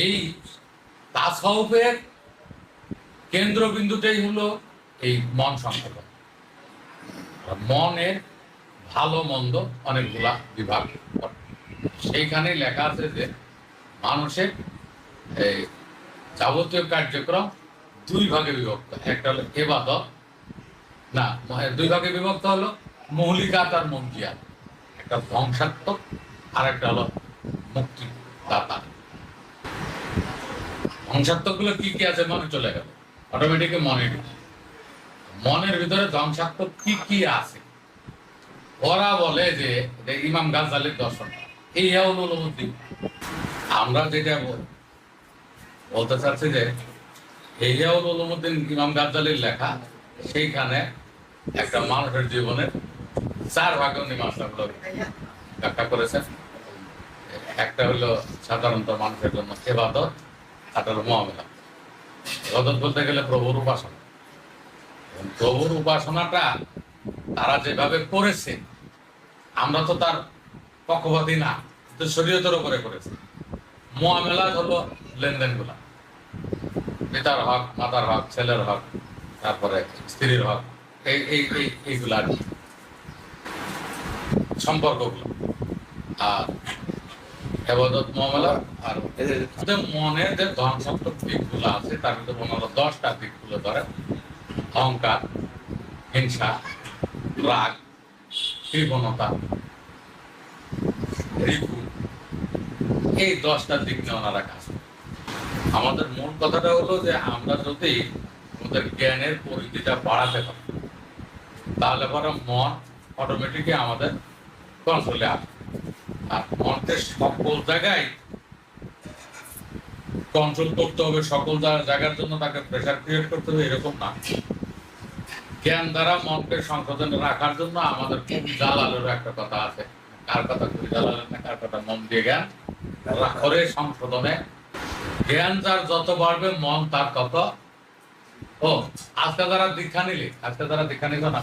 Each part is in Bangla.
এই তাসাউফের কেন্দ্রবিন্দুটাই হলো এই মন সংশোধন মনের ভালো, মন্দ অনেকগুলা বিভাগ। সেইখানে লেখা আছে যে মানুষের এই যাবতীয় কার্যক্রম দুই ভাগে বিভক্ত। একটা হলো এবাদত, না দুই ভাগে বিভক্ত হলো মৌলিকাত আর মন্দিয়াত একটা ধ্বংসাত্মক আর একটা হলো মুক্তিদাতা ধ্বংসাত্মকগুলো কি কি আছে মনে চলে গেল। অটোমেটিক মনে মনের ভিতরে ধ্বংসাত্মক কি কি আছে? ওরা বলে যে ইমাম গাজালির দর্শন। এই উদ্দিন আমরা যেটা বল- বলতে চাচ্ছি যে এই উদ্দিন ইমাম গাজালির লেখা, সেইখানে একটা মানুষের জীবনের চার ভাগে উনি ব্যাখ্যা করেছেন। একটা হলো সাধারণত মানুষের জন্য এবাদত আর মহামেলা। এবাদত বলতে গেলে প্রভুর উপাসনা। প্রভুর উপাসনাটা তারা যেভাবে করেছে, আমরা তো তার পক্ষপাতি না তো শরীয়তের উপরে করেছে। মোয়ামেলা হলো লেনদেনগুলা পিতার হক, মাতার হক, ছেলের হক, তারপরে স্ত্রীর হক, এই এই এই, এইগুলা। সম্পর্কগুলো। আর এবাদত মামলা আর মনের যে ধ্বংসাত্মক দিকগুলো আছে, তার ভিতরে ওনারা দশটা দিকগুলো ধরে অহংকার, হিংসা, রাগ, কৃপণতা এই দশটা দিক নিয়ে ওনারা কাজ আমাদের মূল কথাটা হলো যে আমরা যদি আমাদের জ্ঞানের পরিধিটা বাড়াতে পারি, তাহলে পরে মন অটোমেটিকই আমাদের কন্ট্রোলে আসবে। আর সকল জায়গায় কন্ট্রোল করতে হবে, সকল জায়গার জন্য তাকে প্রেশার ক্রিয়েট করতে হবে, এরকম না। জ্ঞান দ্বারা মনকে সংশোধন রাখার জন্য আমাদের খুব জালালের একটা কথা আছে। কার কথা খুব জালালের না, কার কথা মন দিয়ে জ্ঞান? সংশোধনে। জ্ঞান যার যত বাড়বে, মন তার তত। ও, আজকে যারা দীক্ষা নিলে, আজকে যারা দীক্ষা নিল না,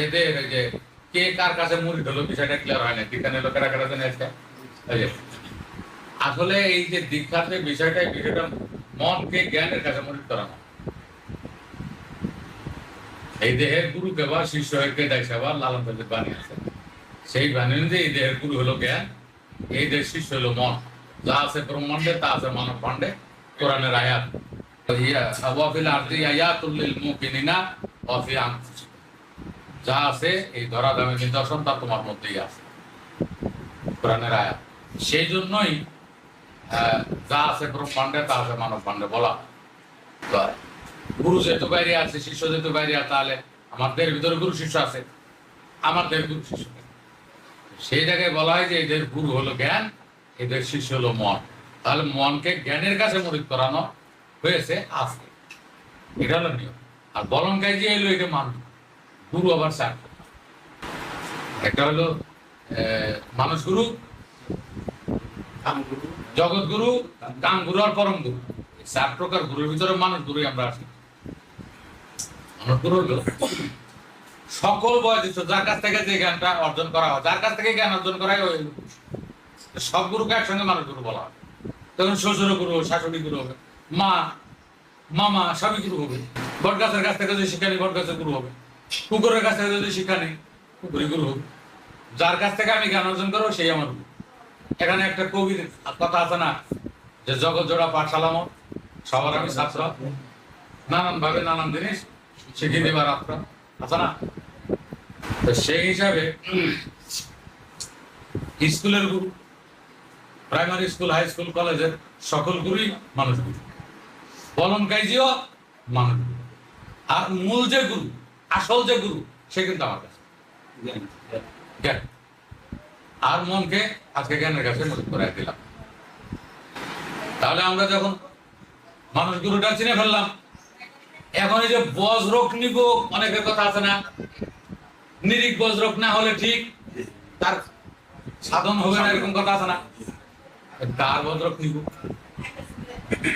এদের যে কে কার কাছে মুড়ি হলো বিষয়টা ক্লিয়ার হয় না। দীক্ষা নিল, কারা জানে আসলে এই যে দীক্ষার যে বিষয়টা বিষয়টা মনকে জ্ঞানের কাছে মুড়ি করানো এই দেহের গুরুকে বা শিষ্য হয়ে দায় সেবা? লালন তাদের বাণী আছে। সেই বাণী অনুযায়ী এই দেহের গুরু হলো জ্ঞান, এই দেহের শিষ্য হলো মন। যা আছে ব্রহ্মাণ্ডে, তা আছে মানব পাণ্ডে কোরআনের আয়াত। ইয়া ওয়াফিল আরদি আয়াতুল লিল মুকিনিনা ওয়া যা আছে এই ধরা দামে নিদর্শন তা তোমার মধ্যেই আছে। কোরআনের আয়াত। সেই জন্যই যা আছে ব্রহ্মাণ্ডে তা আছে মানব পাণ্ডে বলা গুরু যেহেতু বাইরে আছে শিষ্য যেহেতু বাইরে আছে তাহলে আমাদের ভিতরে গুরু শিষ্য আছে। আমাদের গুরু শিষ্য সেই জায়গায় বলা হয় যে এদের গুরু হলো জ্ঞান এদের শিষ্য হলো মন। তাহলে মনকে জ্ঞানের কাছে মরিত করানো হয়েছে আজকে। এটা হলো নিয়ম। আর বলন গাই যে এলো এটা মান গুরু আবার চার একটা হলো মানুষ গুরু, জগৎ গুরু কাম গুরু আর পরম গুরু। চার প্রকার গুরুর ভিতরে মানুষ গুরুই আমরা আছি। মানুষ গুরু হলো সকল বয়োজ্যেষ্ঠ যার কাছ থেকে যে জ্ঞানটা অর্জন করা হয়, যার কাছ থেকে জ্ঞান অর্জন করাই ওই সব গুরুকে একসঙ্গে মানুষ গুরু বলা হয়। তখন শ্বশুর গুরু, শাশুড়ি গুরু হবে, মা, মামা, সবই গুরু হবে। বট গাছের কাছ থেকে যে শিক্ষা বট গাছের গুরু হবে। কুকুরের কাছ যদি শিক্ষা নিই, কুকুরই গুরু যার কাছ থেকে আমি জ্ঞান অর্জন করব, সেই আমার এখানে একটা কবির কথা আছে না, যে জগৎ জোড়া পাঠশালাম, সবার আমি ছাত্র। নানান ভাবে নানান জিনিস শিখিয়ে দেবার আত্মা আছে না? তো সেই হিসাবে স্কুলের গুরু, প্রাইমারি স্কুল, হাই স্কুল, কলেজের সকল গুরুই মানুষ গুরু। বলন, কাইজিও মানুষ আর মূল যে গুরু আসল যে গুরু সে কিন্তু আমার কাছে। জ্ঞান। আর মনকে আজকে জ্ঞানের কাছে মদত করে দিলাম। তাহলে আমরা যখন মানুষ গুরুটা চিনে ফেললাম এখন এই যে বজ্রক নিব অনেকের কথা আছে না? নিরিক বজ্রক না হলে ঠিক তার সাধন হবে না এরকম কথা আছে না? তার বজ্রক নিব?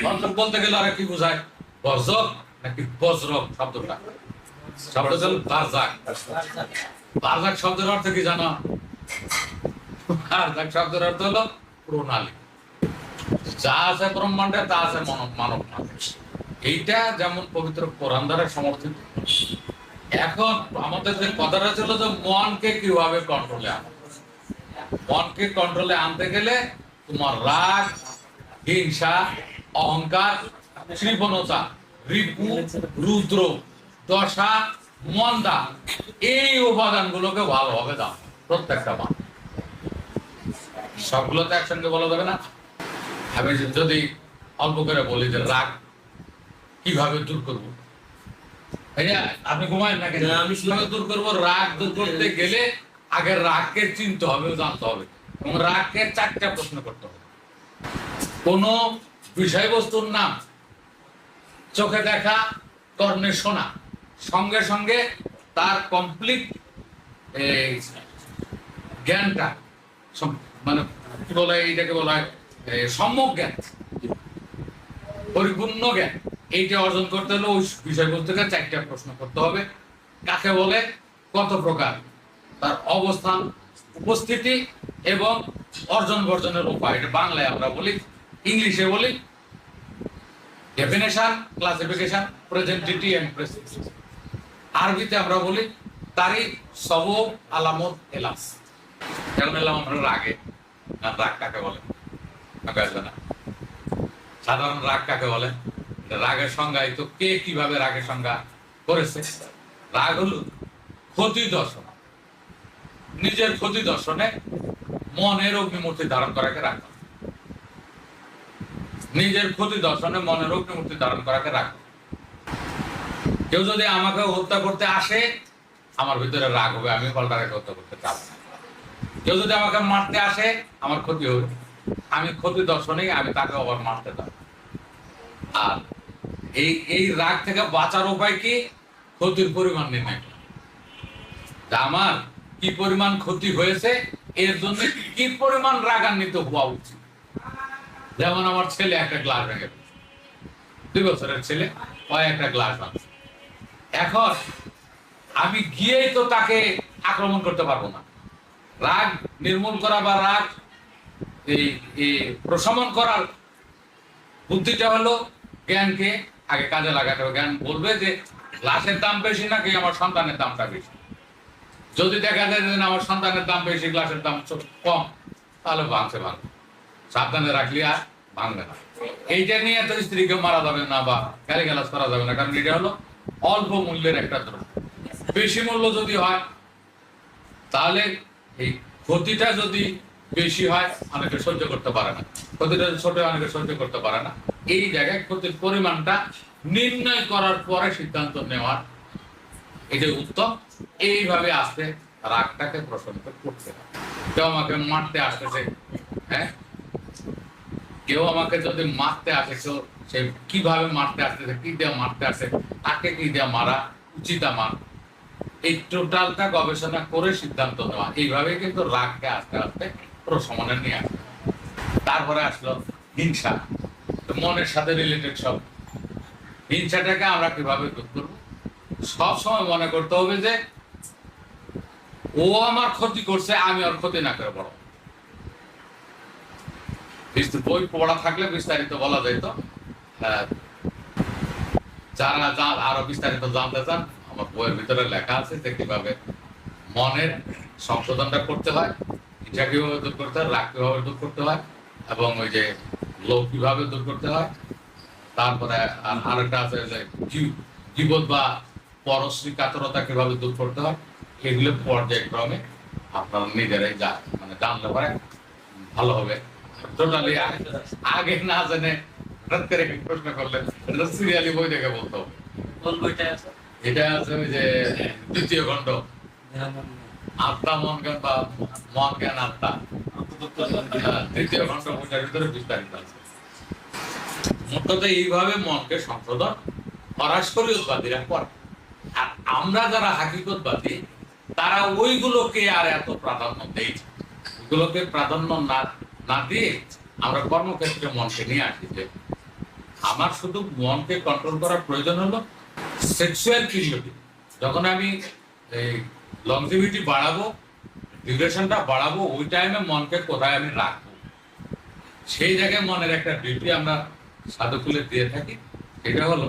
বজ্রক বলতে গেলে আর কি বোঝায় বজ্রক নাকি বজ্রক শব্দটা? শব্দটা হলো বারজাক। বারজাক শব্দের অর্থ কি জানো? বারজাক শব্দের অর্থ হলো প্রণালী। যা আছে ব্রহ্মাণ্ডে, তা আছে মানব মানব এইটা যেমন পবিত্র কোরআন দ্বারা সমর্থিত। এখন আমাদের যে কথাটা ছিল যে মনকে কীভাবে কন্ট্রোলে আনা মনকে কন্ট্রোলে আনতে গেলে তোমার রাগ, হিংসা, অহংকার রুদ্র দশা মন্দা এই উপাদানগুলোকে ভালোভাবে দাও প্রত্যেকটা মান সবগুলো তো একসঙ্গে বলা যাবে না। আমি যদি অল্প করে বলি যে রাগ কীভাবে দূর করব? আপনি ঘুমায় না কেন? আমি কীভাবে দূর করব? রাগ দূর করতে গেলে আগে রাগকে চিনতে হবে জানতে হবে। এবং রাগকে চারটা প্রশ্ন করতে হবে। কোন বিষয়বস্তুর নাম চোখে দেখা কর্ণে শোনা। সঙ্গে সঙ্গে তার কমপ্লিট জ্ঞানটা মানে কি বলা এইটাকে বলা হয়? সম্যক জ্ঞান। পরিপূর্ণ জ্ঞান। এইটা অর্জন করতে হলে ওই বিষয়বস্তুকে চারটা প্রশ্ন করতে হবে। কাকে বলে? কত প্রকার? তার অবস্থান, উপস্থিতি এবং অর্জন বর্জনের উপায়। এটা বাংলায় আমরা বলি, ইংলিশে বলি ডেফিনেশন ক্লাসিফিকেশন প্রেজেন্টিটি এন্ড আরবিতে আমরা বলি তারিখ সবব আলামত, এলাস। এখন এলাম আমরা রাগে। রাগ কাকে বলে? না সাধারণ রাগ কাকে বলে? রাগের সংজ্ঞায়িত কে কীভাবে রাগের সংজ্ঞা করেছে? রাগ হলো ক্ষতি দর্শন। নিজের ক্ষতি দর্শনে মনের অগ্নিমূর্তি ধারণ করাকে বলে। নিজের ক্ষতি দর্শনে মনের অগ্নিমূর্তি ধারণ করাকে বলে। কেউ যদি আমাকে হত্যা করতে আসে, আমার ভিতরে রাগ হবে আমি পাল্টাকে হত্যা করতে চাবো কেউ যদি আমাকে মারতে আসে, আমার ক্ষতি হবে। আমি ক্ষতি দর্শনেই আমি তাকে আবার মারতে চাবো আর এই এই রাগ থেকে বাঁচার উপায় কি? ক্ষতির পরিমাণ নির্ণয় করা। আমার কি পরিমাণ ক্ষতি হয়েছে, এর জন্য কি পরিমাণ রাগান্বিত হওয়া উচিত? যেমন আমার ছেলে একটা গ্লাস ভেঙে। দুই বছরের ছেলে, ও একটা গ্লাস ভাঙছে। এখন আমি গিয়েই তো তাকে আক্রমণ করতে পারব না। রাগ নির্মূল করা বা রাগ, এই প্রশমন করার বুদ্ধিটা হলো জ্ঞানকে আগে কাজে লাগাতে হবে। জ্ঞান বলবে যে, লাশের দাম বেশি নাকি আমার সন্তানের দামটা বেশি? যদি দেখা যায় যে আমার সন্তানের দাম বেশি গ্লাসের দাম কম, তাহলে ভাঙছে ভাঙবে সাবধানে রাখলি আর ভাঙবে না। এইটা নিয়ে তো স্ত্রীকে মারা যাবে না বা গালি গালাজ করা যাবে না, কারণ এটা হলো অল্প মূল্যের একটা দ্রব্য। বেশি মূল্য যদি হয়, তাহলে এই ক্ষতিটা যদি বেশি হয়, অনেকে সহ্য করতে পারে না। ক্ষতিটা ছোট অনেকে সহ্য করতে পারে না। এই জায়গায় ক্ষতির পরিমাণটা নির্ণয় করার পরে সিদ্ধান্ত নেওয়ার এটা উত্তম। এইভাবে আসতে রাগটাকে প্রশমিত করতে হবে। কেউ আমাকে মারতে আসতেছে হ্যাঁ? কেউ আমাকে যদি মারতে আসে সে কীভাবে মারতে আসতেছে কি দিয়ে মারতে আসে, তাকে কি দিয়ে মারা, উচিত আমার? এই টোটালটা গবেষণা করে সিদ্ধান্ত নেওয়া। এইভাবে কিন্তু রাগকে আস্তে আস্তে প্রশমনে নিয়ে আসে। তারপরে আসলো হিংসা। মনের সাথে রিলেটেড সব। হিংসাটাকে আমরা কীভাবে দূর করব? সব সময় মনে করতে হবে যে, ও আমার ক্ষতি করছে, আমি ওর ক্ষতি না করে বড় বই পড়া থাকলে বিস্তারিত বলা যেত আহ, যারা যা আরও বিস্তারিত জানতে চান আমার বইয়ের ভিতরে লেখা আছে যে কীভাবে মনের সংশোধনটা করতে হয় ইচ্ছা কীভাবে দূর করতে হয় রাগ কীভাবে দূর করতে হয় এবং ওই যে লোভ কীভাবে দূর করতে হয়। তারপরে আর আরেকটা আছে যে জীব- জীবত বা পরশ্রী কাতরতা কীভাবে দূর করতে হয় এগুলো পর্যায়ক্রমে আপনারা নিজেরাই যা মানে জানলে পারে ভালো হবে। টোটালি আগে না জেনে হঠাৎ করে প্রশ্ন করলেন সিরিয়ালি বই দেখে বলতো কোন বইটা আছে? এটা আছে ওই যে দ্বিতীয় খণ্ড। আত্মা মন জ্ঞান বা মন জ্ঞান আত্মা। হ্যাঁ, তৃতীয় খণ্ড বইটার ভিতরে বিস্তারিত আছে। মোটকথা এইভাবে মনকে সংশোধন পরাস্পরী উৎপাদীরা করে। আর আমরা যারা হাকিকতবাদী তারা ওইগুলোকে আর এত প্রাধান্য দেই। ওইগুলোকে প্রাধান্য না না দিয়ে আমরা কর্মক্ষেত্রে মনকে নিয়ে আসি যে আমার শুধু মনকে কন্ট্রোল করার প্রয়োজন হলো সেক্সুয়াল পিরিয়ডে যখন আমি এই লংজিভিটি বাড়াবো ডিউরেশনটা বাড়াবো, ওই টাইমে মনকে কোথায় আমি রাখব? সেই জায়গায় মনের একটা ডিউটি আমরা সাধুকুলে দিয়ে থাকি এটা হলো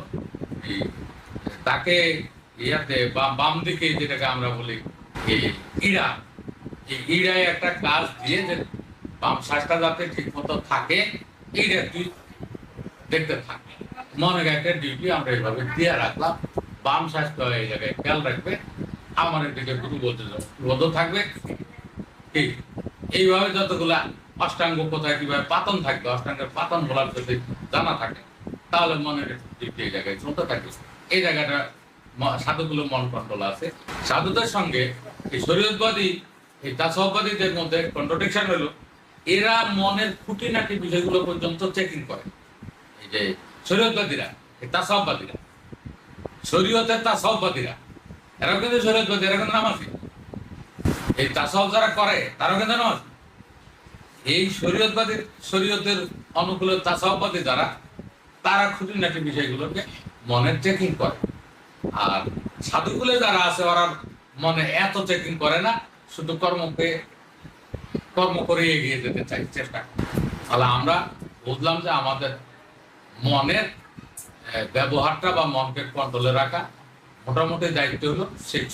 তাকে ইয়াতে বা- বাম দিকে যেটাকে আমরা বলি ইড়া। এই ইড়ায় একটা কাজ দিয়ে যে বাম শ্বাসটা যাতে ঠিক মতো থাকে এইটা তুই দেখতে থাক। মনে একটা ডিউটি আমরা এইভাবে দিয়ে রাখলাম। বাম শ্বাসটা এই জায়গায় খেয়াল রাখবে। আমার দিকে গুরু বলতে রোদও থাকবে। ঠিক। এইভাবে যতগুলা অষ্টাঙ্গ কোথায় কীভাবে পাতন থাকবে, অষ্টাঙ্গের পাতন বলার যদি জানা থাকে, তাহলে মনের দিকটি এই জায়গায় চলতে থাকবে। এই জায়গাটা সাধুগুলো মন কন্ট্রোল আছে। সাধুদের সঙ্গে এই শরীয়তবাদী, এই তাসহবাদীদের মধ্যে কন্ট্রোডিকশন হলো। এরা মনের খুঁটিনাটি বিষয়গুলো পর্যন্ত চেকিং করে। এই যে শরীয়তবাদীরা, এই তাসহবাদীরা শরীয়তের তাসহবাদীরা এরা কিন্তু শরীয়তবাদী, এরা কিন্তু নামাজি। এই তাসহ যারা করে, তারাও কিন্তু নামাজ। এই শরীয়তবাদী শরীয়তের অনুকূলে তাসহবাদী যারা, তারা খুঁটিনাটি বিষয়গুলোকে মনের চেকিং করে। আর সাধুকুলে যারা আছে, ওরা মনে এত চেকিং করে না, শুধু কর্মকে কর্ম করে এগিয়ে যেতে চাই, চেষ্টা তাহলে আমরা বুঝলাম যে আমাদের মনের ব্যবহারটা বা মনকে কন্ট্রোলে রাখা মোটামুটি দায়িত্ব হলো সেই